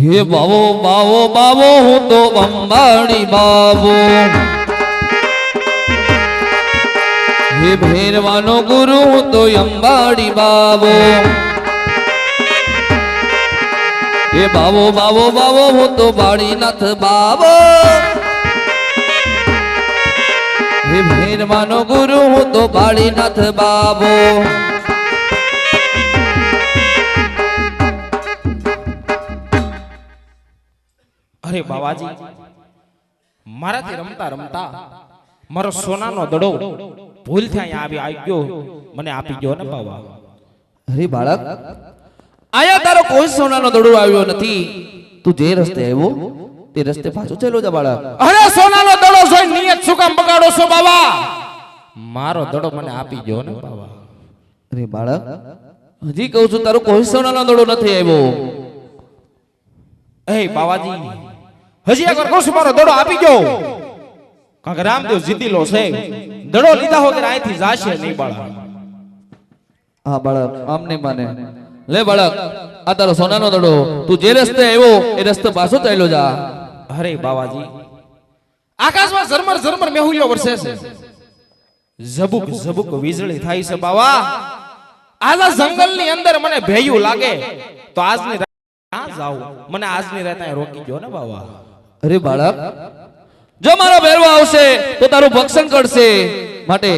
હે બાવો બાવો બાવો, હું તો બંબાડી બાવો. હે ભેરવાનો ગુરુ, હું તો અંબાડી બાવો. હે બાવો બાવો બાવો, હું તો બાળીનાથ બાવો. હે ભેરવાનો ગુરુ, હું તો બાળીનાથ બાવો. અરે બાવાજી મારાથી રમતા રમતા મારો સોનાનો દડો ભૂલથી અહીંયા આવી આવ્યો મને આપી ગયો ને બાવા. અરે બાળક આયા તારો કોઈ સોનાનો દડો આવ્યો નથી. તું જે રસ્તે આવ્યો તે રસ્તે પાછો ચાલ્યો જા બાળક. અરે સોનાનો દડો જોઈ નિયત શું કામ બગાડો છો બાવા? મારો દડો મને આપી ગયો ને બાવા. અરે બાળક હજી કહું છું તારો કોઈ સોનાનો દડો નથી આવ્યો. એ બાવાજી હજી એકવાર કહું છું મારો દડો આપી ગયો કારણ કે રામદેવ જીતીલો છે. દડો લીધા વગર અહીંથી જાશે નહીં બાળક. હા બાળક આમ નહીં માને. લે બાળક આ તારો સોનાનો દડો. તું જે રસ્તે આવ્યો એ રસ્તે પાછો ચાલ્યો જા. અરે બાવાજી. આકાશમાં ઝરમર ઝરમર મેહુલિયો વરસે છે. ઝબુક ઝબુક વીજળી થાય છે બાવા. આલા જંગલની અંદર મને ભેયું લાગે. તો આજની રાત ક્યાં જાઉં? મને આજની રાત અહીં રોકી ગયો ને બાવા. અરે બાળક જો મારો ભેરવા આવશે તો તારું ભક્ષણ કરશે. માટે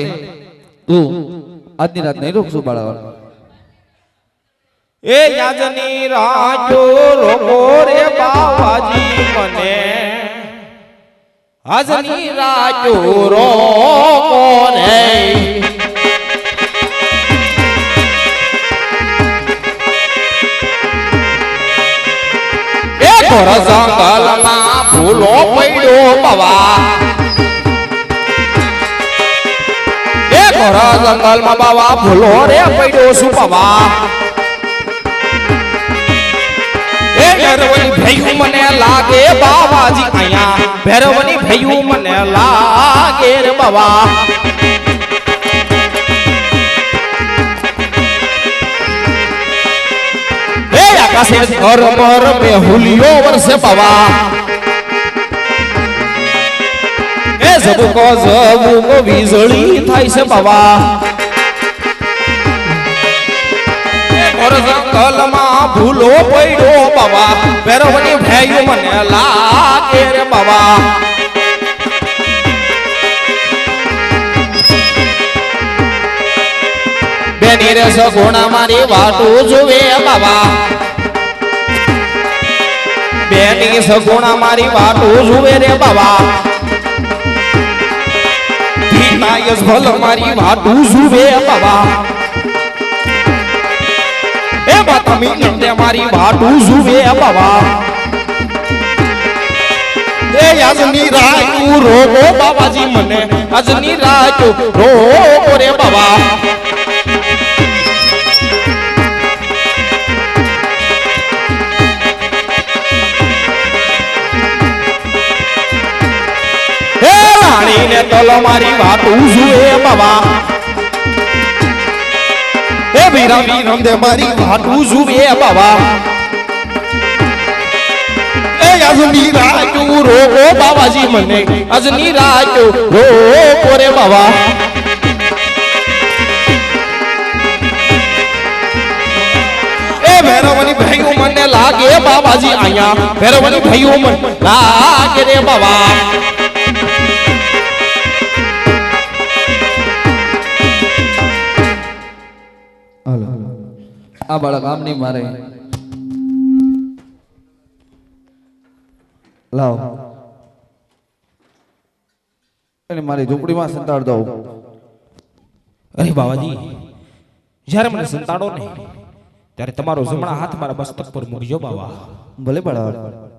તું આજની રાત નહીં રોકશું બાળક એ યાજની રાજો રોકો રે બાવાજી મને. આજની રાજો રોકો રે. એ ઘોર જંગલમાં ફૂલો પડ્યો પવા. એ ઘોર જંગલમાં બાવા ફૂલો રે પડ્યો શું પવા? એ ભૈરવની ભૈયું મને લાગે બાવાજી અહીંયા. ભૈરવની ભૈયું મને લાગે રે બાવા. આકાશે ઘર પર મેહુલિયો વરસે બાવા. ઝબુકો ઝબુકો વીજળી થાય છે બાવા. કલમાં ભૂલો પડ્યો બાવા. ભેરવની ભેયું મને લાગે રે બાવા. બેની રે સગુણા મારી વાટું જુએ બાવા. બેની સગુણા મારી વાટું જુએ રે બાબા ભીતાયસ ભલ મારી વાટું જુવે બાબા એ બાતમી નંદે મારી વાટું જુવે બાબા એ આજની રાતું રોગો બાબાજી મને, આજની રાતું રોગો રે બાબા રાણીને તલો મારી વાત ઉજુએ બાબા. એ વિરામી દે મારી વાત ઉજુએ બાબા. આજની રાતું રોગો બાબાજી મને, આજની રાતું રોગો રે બાબા. લાગે બાબાજી અહીંયા ભૈરવની ભાઈઓ મને લાગે રે બાબા. આ બાળક આમ નહીં મારે. લાવ. અને મારી ઝૂંપડીમાં સંતાડ દઉં. અરે બાવાજી જ્યારે મને સંતાડો ને ત્યારે તમારો જમણા હાથ મારા મસ્તક પર મૂકજો બાવા. ભલે બાળક.